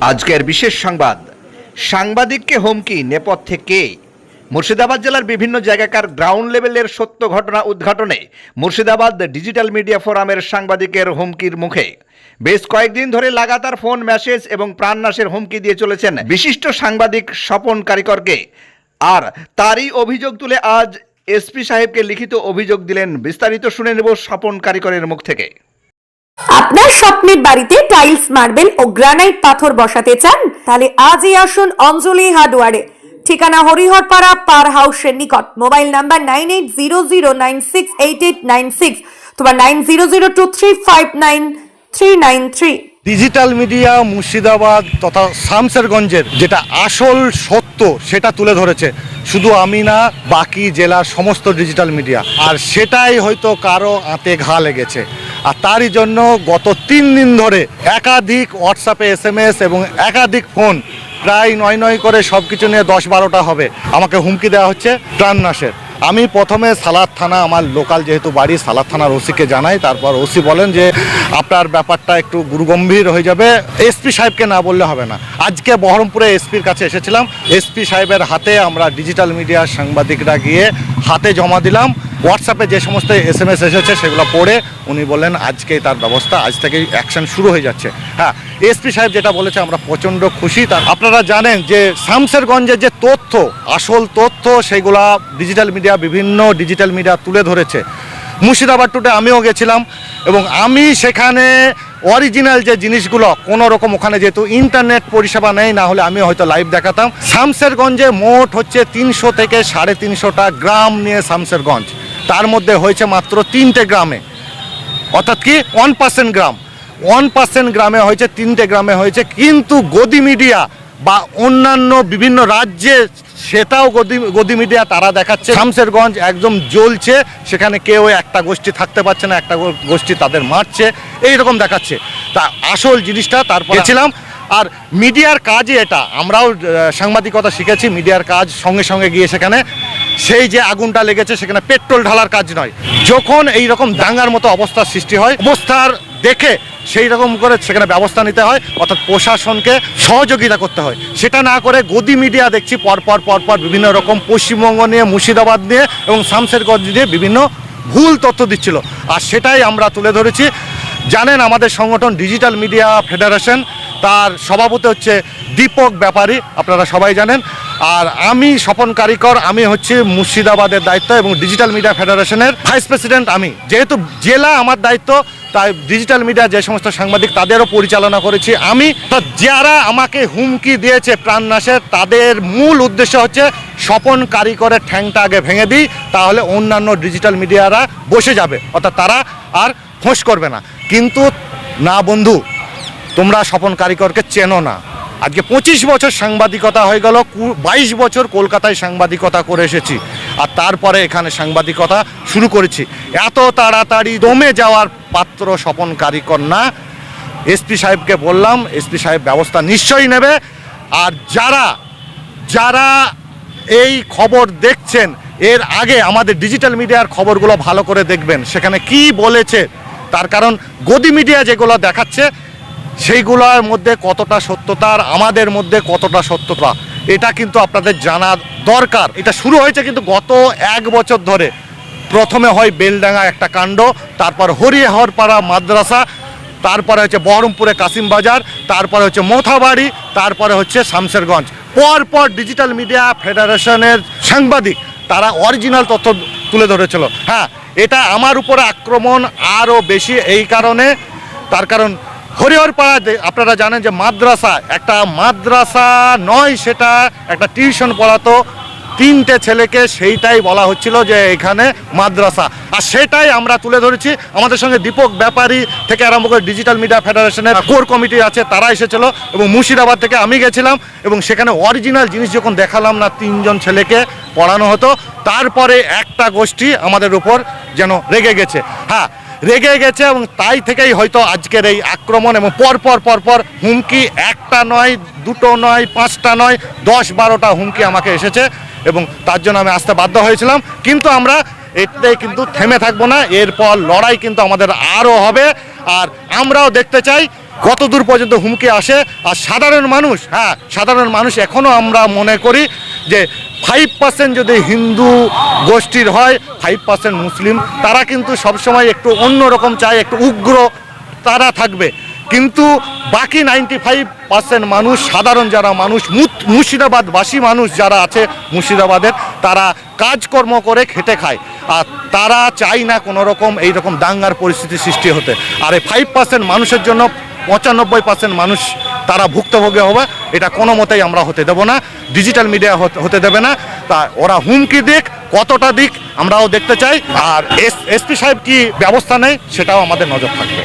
আজকের বিশেষ সংবাদ। সাংবাদিককে হুমকি, নেপথ্যে কে? মুর্শিদাবাদ জেলার বিভিন্ন জায়গাকার গ্রাউন্ড লেভেলের সত্য ঘটনা উদ্ঘাটনে মুর্শিদাবাদ ডিজিটাল মিডিয়া ফোরামের সাংবাদিকের হুমকির মুখে। বেশ কয়েকদিন ধরে লাগাতার ফোন মেসেজ এবং প্রাণনাশের হুমকি দিয়ে চলেছেন বিশিষ্ট সাংবাদিক স্বপন কারিকরকে। আর তারই অভিযোগ তুলে আজ এসপি সাহেবকে লিখিত অভিযোগ দিলেন। বিস্তারিত শুনে নেব স্বপন কারিকরের মুখ থেকে। আপনার স্বপ্নের বাড়িতে টাইলস, মার্বেল ও গ্রানাইট পাথর বসাতে চান, তাহলে আজই আসুন অঞ্জলি হার্ডওয়ারে। ঠিকানা হরিহরপাড়া পার হাউসের নিকট। Mobile number nine eight zero zero nine six eight eight nine six তোমার nine zero zero two three five nine three nine three. Digital media Murshidabad তথা শামসেরগঞ্জের যেটা আসল সত্য, সেটা তুলে ধরেছে। শুধু আমি না, বাকি জেলার সমস্ত ডিজিটাল মিডিয়া। আর সেটাই হয়তো কারও আঁতে ঘা লেগেছে। আর তারই জন্য গত তিন দিন ধরে একাধিক হোয়াটসঅ্যাপে এস এম এস এবং একাধিক ফোন প্রায় নয় নয় করে সব কিছু নিয়ে দশ বারোটা হবে। আমাকে হুমকি দেওয়া হচ্ছে প্রাণনাশের আমি প্রথমে সালাদ থানা, আমার লোকাল যেহেতু বাড়ি, সালাদ থানার ওসিকে জানাই। তারপর ওসি বলেন যে, আপনার ব্যাপারটা একটু গুরুগম্ভীর হয়ে যাবে। এসপি সাহেবকে না বললে হবে না। আজকে বহরমপুরে এসপির কাছে এসেছিলাম। এসপি সাহেবের হাতে আমরা ডিজিটাল মিডিয়ার সাংবাদিকরা গিয়ে হাতে জমা দিলাম। হোয়াটসঅ্যাপে যে সমস্ত এস এম এস এসেছে সেগুলো পড়ে উনি বললেন আজকেই তার ব্যবস্থা, আজ থেকেই অ্যাকশন শুরু হয়ে যাচ্ছে। হ্যাঁ এসপি সাহেব যেটা বলেছে, আমরা প্রচণ্ড খুশি। তার আপনারা জানেন যে শামসেরগঞ্জের যে তথ্য, আসল তথ্য, সেগুলা ডিজিটাল মিডিয়া বিভিন্ন ডিজিটাল মিডিয়া তুলে ধরেছে। মুর্শিদাবাদ টুটে আমিও গেছিলাম এবং আমি সেখানে অরিজিনাল যে জিনিসগুলো কোনো রকম ওখানে যেহেতু ইন্টারনেট পরিষেবা নেই, না হলে আমি হয়তো লাইভ দেখাতাম। শামসেরগঞ্জে মোট হচ্ছে তিনশো থেকে সাড়ে তিনশোটা গ্রাম নিয়ে শামসেরগঞ্জ। তার মধ্যে হয়েছে মাত্র তিনটে গ্রামে। অর্থাৎ কি? ওয়ান পার্সেন্ট গ্রাম। ওয়ান পার্সেন্ট গ্রামে হয়েছে তিনটে গ্রামে হয়েছে। কিন্তু গদি মিডিয়া বা অন্যান্য বিভিন্ন রাজ্যে সেটাও গদি গদি মিডিয়া তারা দেখাচ্ছে। শামসেরগঞ্জ একদম জ্বলছে সেখানে কেউ একটা গোষ্ঠী থাকতে পারছে না একটা গোষ্ঠী তাদের মারছে এই রকম দেখাচ্ছে। তা আসল জিনিসটা তারপর ছিলাম আর মিডিয়ার কাজই এটা। আমরাও সাংবাদিকতা শিখেছি মিডিয়ার কাজ সঙ্গে সঙ্গে গিয়ে সেখানে সেই যে আগুনটা লেগেছে সেখানে পেট্রোল ঢালার কাজ নয়। যখন এই রকম দাঙ্গার মতো অবস্থার সৃষ্টি হয়, অবস্থার দেখে সেই রকম করে সেখানে ব্যবস্থা নিতে হয়, অর্থাৎ প্রশাসনকে সহযোগিতা করতে হয়। সেটা না করে গদি মিডিয়া দেখছি, পরপর পরপর বিভিন্ন রকম পশ্চিমবঙ্গ নিয়ে, মুর্শিদাবাদ নিয়ে এবং শামসেরগঞ্জ নিয়ে বিভিন্ন ভুল তথ্য দিচ্ছিল। আর সেটাই আমরা তুলে ধরেছি। জানেন আমাদের সংগঠন ডিজিটাল মিডিয়া ফেডারেশন, তার সভাপতি হচ্ছে দীপক ব্যাপারী, আপনারা সবাই জানেন। আর আমি স্বপন কারিকর, আমি হচ্ছে মুর্শিদাবাদের দায়িত্ব এবং ডিজিটাল মিডিয়া ফেডারেশনের ভাইস প্রেসিডেন্ট আমি। যেহেতু জেলা আমার দায়িত্ব, তাই ডিজিটাল মিডিয়া যে সমস্ত সাংবাদিক তাদেরও পরিচালনা করেছি আমি। তো যারা আমাকে হুমকি দিয়েছে প্রাণনাশের তাদের মূল উদ্দেশ্য হচ্ছে স্বপন কারিকরের ঠ্যাংটা আগে ভেঙে দিই, তাহলে অন্যান্য ডিজিটাল মিডিয়ারা বসে যাবে। অর্থাৎ তারা আর ফোঁস করবে না। কিন্তু না বন্ধু, তোমরা স্বপন কারিকরকে চেনো না। আজকে পঁচিশ বছর সাংবাদিকতা হয়ে গেল বাইশ বছর কলকাতায় সাংবাদিকতা করে এসেছি। আর তারপরে এখানে সাংবাদিকতা শুরু করেছি। এত তাড়াতাড়ি দমে যাওয়ার পাত্র স্বপন কারিকর না। এসপি সাহেবকে বললাম, এসপি সাহেব ব্যবস্থা নিশ্চয়ই নেবে। আর যারা যারা এই খবর দেখছেন, এর আগে আমাদের ডিজিটাল মিডিয়ার খবরগুলো ভালো করে দেখবেন, সেখানে কি বলেছে, তার কারণ গদি মিডিয়া যেগুলো দেখাচ্ছে সেইগুলোর মধ্যে কতটা সত্যতা আর আমাদের মধ্যে কতটা সত্যতা, এটা কিন্তু আপনাদের জানা দরকার। এটা শুরু হয়েছে কিন্তু গত এক বছর ধরে। প্রথমে হয় বেলডাঙ্গা একটা কাণ্ড, তারপর হরিহরপাড়া মাদ্রাসা, তারপরে হচ্ছে বহরমপুরে কাসিমবাজার তারপরে হচ্ছে মোথাবাড়ি, তারপরে হচ্ছে শামসেরগঞ্জ পর পর ডিজিটাল মিডিয়া ফেডারেশনের সাংবাদিক, তারা অরিজিনাল তথ্য তুলে ধরেছিল। হ্যাঁ এটা আমার উপরে আক্রমণ আরও বেশি, এই কারণে, তার কারণ হরিহরপাড়া দে- আপনারা জানেন যে মাদ্রাসা একটা মাদ্রাসা নয়, সেটা একটা টিউশন পড়াতো। তিনটে ছেলেকে সেইটাই বলা হচ্ছিল যে এখানে মাদ্রাসা। আর সেটাই আমরা তুলে ধরেছি। আমাদের সঙ্গে দীপক ব্যাপারী থেকে আরম্ভ করে ডিজিটাল মিডিয়া ফেডারেশনের কোর কমিটি আছে, তারা এসেছিল এবং মুর্শিদাবাদ থেকে আমি গেছিলাম এবং সেখানে অরিজিনাল জিনিস যখন দেখালাম না, তিনজন ছেলেকে পড়ানো হতো। তারপরে একটা গোষ্ঠী আমাদের উপর যেন রেগে গেছে। হ্যাঁ রেগে গেছে এবং তাই থেকেই হয়তো আজকের এই আক্রমণ এবং পরপর পরপর হুমকি একটা নয়, দুটো নয়, পাঁচটা নয়, দশ, বারোটা হুমকি আমাকে এসেছে এবং তার জন্য আমি আসতে বাধ্য হয়েছিলাম। কিন্তু আমরা এতে কিন্তু থেমে থাকব না, এরপর লড়াই কিন্তু আমাদের আরও হবে। আর আমরাও দেখতে চাই, কত দূর পর্যন্ত হুমকি আসে। আর সাধারণ মানুষ হ্যাঁ সাধারণ মানুষ এখনও আমরা মনে করি যে ফাইভ পার্সেন্ট যদি হিন্দু গোষ্ঠীর হয়, ফাইভ পার্সেন্ট মুসলিম, তারা কিন্তু সবসময় একটু অন্যরকম চায়, একটু উগ্র তারা থাকবে। কিন্তু বাকি নাইনটি ফাইভ পার্সেন্ট মানুষ, সাধারণ যারা মানুষ মুর্শিদাবাদবাসী মানুষ যারা আছে মুর্শিদাবাদের, তারা কাজকর্ম করে খেটে খায়। আর তারা চায় না কোনো রকম এইরকম দাঙ্গার পরিস্থিতি সৃষ্টি হতে। আর এই ফাইভ পার্সেন্ট মানুষের জন্য পঁচানব্বই পার্সেন্ট মানুষ তারা ভুক্তভোগী হবে, এটা কোনো মতেই আমরা হতে দেব না ডিজিটাল মিডিয়া হতে দেবে না। তা ওরা হুমকি দিক, কতটা দিক আমরাও দেখতে চাই, আর এস এসপি সাহেব কি ব্যবস্থা নেই সেটাও আমাদের নজর থাকবে।